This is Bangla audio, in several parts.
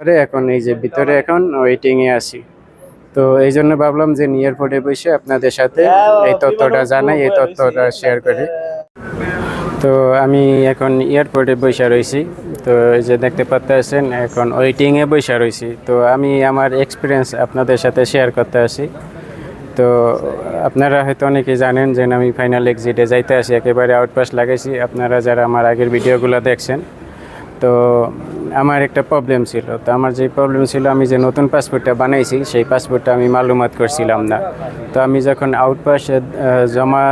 পরে, এখন এই যে ভিতরে এখন ওয়েটিং এ আছি। তো এই জন্য ভাবলাম যে এয়ারপোর্টে বসে আপনাদের সাথে এই তথ্যটা জানাই, এই তথ্যটা শেয়ার করি। তো আমি এখন এয়ারপোর্টে বসে রয়েছি। তো এই যে দেখতে পাচ্ছেন এখন ওয়েটিংয়ে বসে রয়েছি। তো আমি আমার এক্সপিরিয়েন্স আপনাদের সাথে শেয়ার করতে আসি। তো আপনারা হয়তো অনেকেই জানেন যে আমি ফাইনাল এক্সিটে যাইতে আসি, একেবারে আউটপাস লাগাইছি। আপনারা যারা আমার আগের ভিডিওগুলো দেখছেন, তো আমার একটা প্রবলেম ছিল। তো আমার যে প্রবলেম ছিল, আমি যে নতুন পাসপোর্টটা বানাইছি, সেই পাসপোর্টটা আমি মালুমাত করছিলাম না। তো আমি যখন আউটপাসে জমা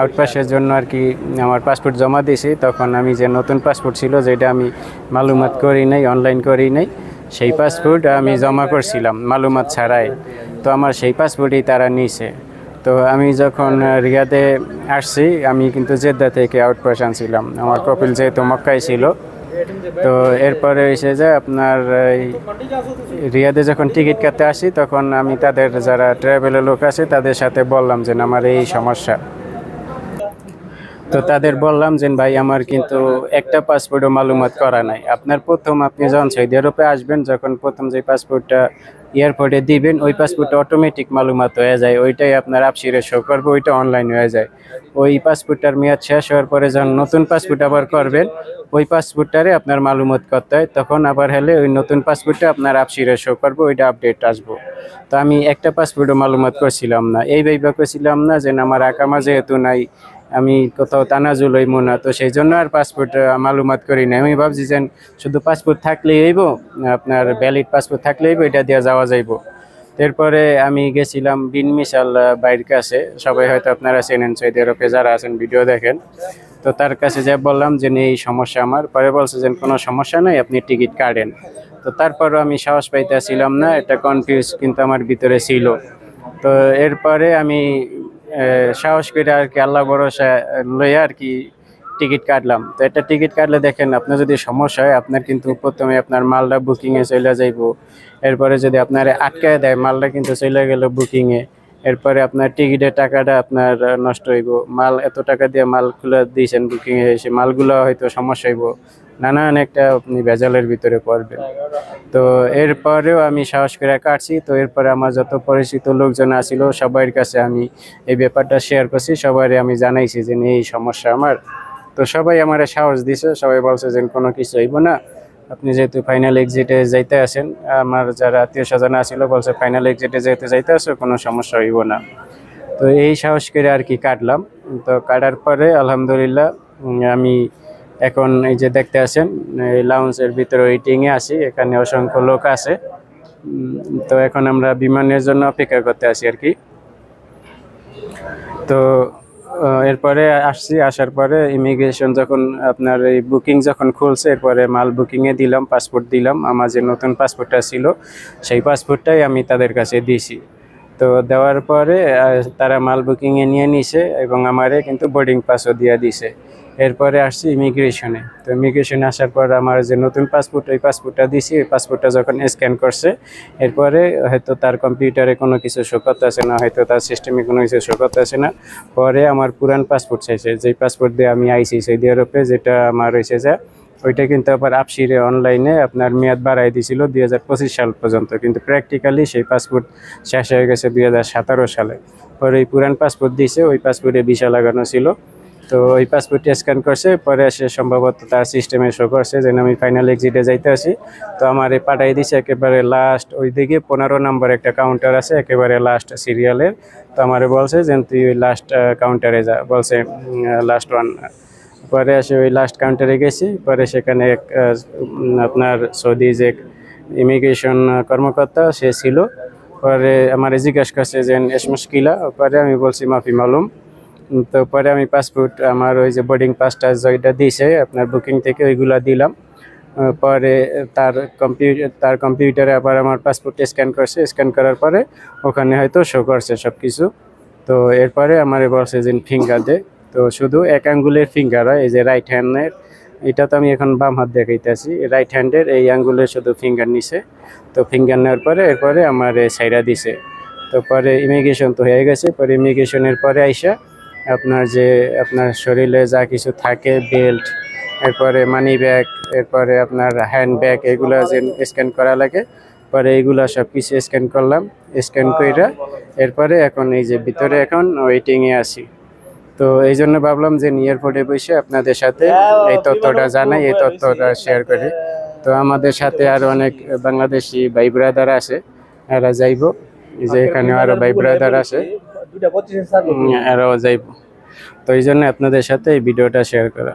আউটপাসের জন্য আর কি আমার পাসপোর্ট জমা দিয়েছি, তখন আমি যে নতুন পাসপোর্ট ছিল, যেটা আমি মালুমাত করি নাই অনলাইন করি নাই, সেই পাসপোর্ট আমি জমা করছিলাম, মালুমাত ছাড়াই। তো আমার সেই পাসপোর্টই তারা নিছে। তো আমি যখন রিয়াদে আসছি, আমি কিন্তু জেদ্দা থেকে আউটপাস আনছিলাম। আমার কপিল যেহেতু মক্কায় ছিল তো এরপরে এসে যে আপনার এই রিয়াদে যখন টিকিট কাটতে আসি, তখন আমি তাদের যারা ট্রাভেলের লোক আছে, তাদের সাথে বললাম যে আমার এই সমস্যা। তো তাদের বললাম যে, ভাই, আমার কিন্তু একটা পাসপোর্টও মালুমাত করা নাই। আপনার প্রথম আপনি যখন সৌদি আরবে আসবেন, যখন প্রথম যে পাসপোর্টটা এয়ারপোর্টে দিবেন, ওই পাসপোর্টটা অটোমেটিক মালুমাত হয়ে যায়। ওইটাই আপনার আপসিরে শো করবে, ওইটা অনলাইন হয়ে যায়। ওই পাসপোর্টটার মেয়াদ শেষ হওয়ার পরে যখন নতুন পাসপোর্ট আবার করবেন, ওই পাসপোর্টটারে আপনার মালুমত করতে হয়। তখন আবার হলে ওই নতুন পাসপোর্টটা আপনার আপসিরে শো করবে, ওইটা আপডেট আসব। তো আমি একটা পাসপোর্টও মালুমাত করছিলাম না। এই ভাইবা করছিলাম না যে আমার আকামা যেহেতু নাই আমি কোথাও তানাজুল হইব না, তো সেই জন্য আর পাসপোর্ট মালুমাত করি না আমি ভাবছি যে শুধু পাসপোর্ট থাকলেই হইব, আপনার ভ্যালিড পাসপোর্ট থাকলেই এটা দিয়ে যাওয়া যাইব। এরপরে আমি গেছিলাম বিন মিশাল বাইরের কাছে। সবাই হয়তো আপনারা চেনেন সৌদি আরবে যারা আছেন, ভিডিও দেখেন। তো তার কাছে যা বললাম যে এই সমস্যা আমার। পরে বলছে যে, কোনো সমস্যা নাই, আপনি টিকিট কাটেন। তো তারপরও আমি সাহস পাইতেছিলাম না, এটা কনফিউজ কিন্তু আমার ভিতরে ছিল। তো এরপরে আমি সাহস করে আর কি আল্লাহ ভরসা লইয়া আর কি টিকিট কাটলাম। তো একটা টিকিট কাটলে দেখেন, আপনার যদি সমস্যা হয়, আপনার কিন্তু প্রথমে আপনার মালটা বুকিংয়ে চলে যাইব। এরপরে যদি আপনার আটকায় দেয়, মালটা কিন্তু চলে গেল বুকিংয়ে এরপরে আপনার টিকিটের টাকাটা আপনার নষ্ট হইব। মাল, এত টাকা দিয়ে মাল খুলে দিয়েছেন বুকিংয়ে এসে, মালগুলো হয়তো সমস্যা হইব। নানান একটা আপনি ভেজালের ভিতরে পড়বেন। তো এরপরেও আমি সাহস করে কাটছি। তো এরপরে আমার যত পরিচিত লোকজন আসিল সবার কাছে আমি এই ব্যাপারটা শেয়ার করছি। সবাই আমি জানাইছি যে, এই সমস্যা আমার। তো সবাই আমার সাহস দিছে। সবাই বলছে যে, কোনো কিছু হইব না। আপনি যেহেতু ফাইনাল এক্সিটে যাইতে আসেন আমার যারা আত্মীয় স্বজন আসিল বলছে ফাইনাল এক্সিটে যেহেতু যাইতে আসো কোনো সমস্যা হইব না। তো এই সাহস করে আর কি কাটলাম। তো কাটার পরে, আলহামদুলিল্লাহ আমি এখন এই যে দেখতে আসেন এই লাউঞ্জের ভিতরে ওয়েটিংয়ে আছি, এখানে অসংখ্য লোক আছে। তো এখন আমরা বিমানের জন্য অপেক্ষা করতে আছি আর কি। তো এরপরে আসছি, আসার পরে ইমিগ্রেশন যখন আপনার এই বুকিং যখন খুলছে, এরপরে মাল বুকিংয়ে দিলাম পাসপোর্ট দিলাম, আমার যে নতুন পাসপোর্টটা ছিল, সেই পাসপোর্টটাই আমি তাদের কাছে দিয়েছি তো দেওয়ার পরে তারা মাল বুকিংয়ে নিয়ে নিছে এবং আমারে কিন্তু বোর্ডিং পাসও দিয়ে দিছে। এরপরে আসছি ইমিগ্রেশনে তো ইমিগ্রেশনে আসার পর আমার যে নতুন পাসপোর্ট ওই পাসপোর্টটা দিছি। ওই পাসপোর্টটা যখন স্ক্যান করছে, এরপরে হয়তো তার কম্পিউটারে কোনো কিছু শো করতেছে না, হয়তো তার সিস্টেমে কোনো কিছু শো করতেছে না। পরে আমার পুরান পাসপোর্ট চাইছে, যেই পাসপোর্ট দিয়ে আমি আইসি সৌদি আরবে যেটা আমার হয়েছে যে, ওইটা কিন্তু আবার আপসিরে অনলাইনে আপনার মেয়াদ বাড়াই দিয়েছিল দুই হাজার পঁচিশ সাল পর্যন্ত। কিন্তু প্র্যাকটিক্যালি সেই পাসপোর্ট শেষ হয়ে গেছে দুই হাজার সতেরো সালে। পরে ওই পুরান পাসপোর্ট দিয়েছে ওই পাসপোর্টে ভিসা লাগানো ছিল। তো ওই পাসপোর্টটি স্ক্যান করছে পরে সে সম্ভবত তার সিস্টেমে শো করছে যেন আমি ফাইনাল এক্সিটে যাইতে আসি তো আমার এই পাঠাই দিছে একেবারে লাস্ট ওই দিকে পনেরো নম্বর একটা কাউন্টার আছে একেবারে লাস্ট সিরিয়ালের তো আমারে বলছে যে তুই ওই লাস্ট কাউন্টারে যা বলছে লাস্ট ওয়ান পরে এসে ওই লাস্ট কাউন্টারে গেছি পরে সেখানে এক, আপনার সৌদি যে ইমিগ্রেশন কর্মকর্তা সে ছিল। পরে আমার জিজ্ঞাসা করছে যে এস মুশকিলা? পরে আমি বলছি মাফি মালুম। তো পরে আমি পাসপোর্ট আমার ওই যে বোর্ডিং পাসটা যেটা দিয়েছে, আপনার বুকিং থেকে ওইগুলা দিলাম। পরে তার কম্পিউটার তার কম্পিউটারে আবার আমার পাসপোর্ট স্ক্যান করছে স্ক্যান করার পরে ওখানে হয়তো শো করছে সব কিছু তো এরপরে আমার বলছে যে ফিঙ্গার দে তো শুধু এক আঙ্গুলের ফিঙ্গার হয়, এই যে রাইট হ্যান্ডের এটা তো আমি এখন বাম হাত দেখাইতেছি। রাইট হ্যান্ডের এই আঙ্গুলের শুধু ফিঙ্গার নিছে। তো ফিঙ্গার নেওয়ার পরে এরপরে আমার সাইরা দিছে। তো পরে ইমিগ্রেশন তো হয়ে গেছে। পরে ইমিগ্রেশনের পরে আইসা আপনার যে আপনার শরীরে যা কিছু থাকে বেল্ট এরপরে মানি ব্যাগ এরপরে আপনার হ্যান্ড ব্যাগ এগুলো যে স্ক্যান করা লাগে, পরে এইগুলা সব কিছু স্ক্যান করলাম স্ক্যান কইরা এরপরে এখন এই যে ভিতরে এখন ওয়েটিংয়ে আছি। তো এই জন্য ভাবলাম যে এয়ারপোর্টে বসে আপনাদের সাথে এই তথ্যটা জানাই, এই তথ্যটা শেয়ার করি। তো আমাদের সাথে আরও অনেক বাংলাদেশি ভাই ব্রাদার আছে, এরা যাইব। যে এখানে আরও ভাই ব্রাদার আছে। দুটা পঁচিশে ছাড়বো এরাও যাইব। তো এই জন্য আপনাদের সাথে এই ভিডিওটা শেয়ার করা।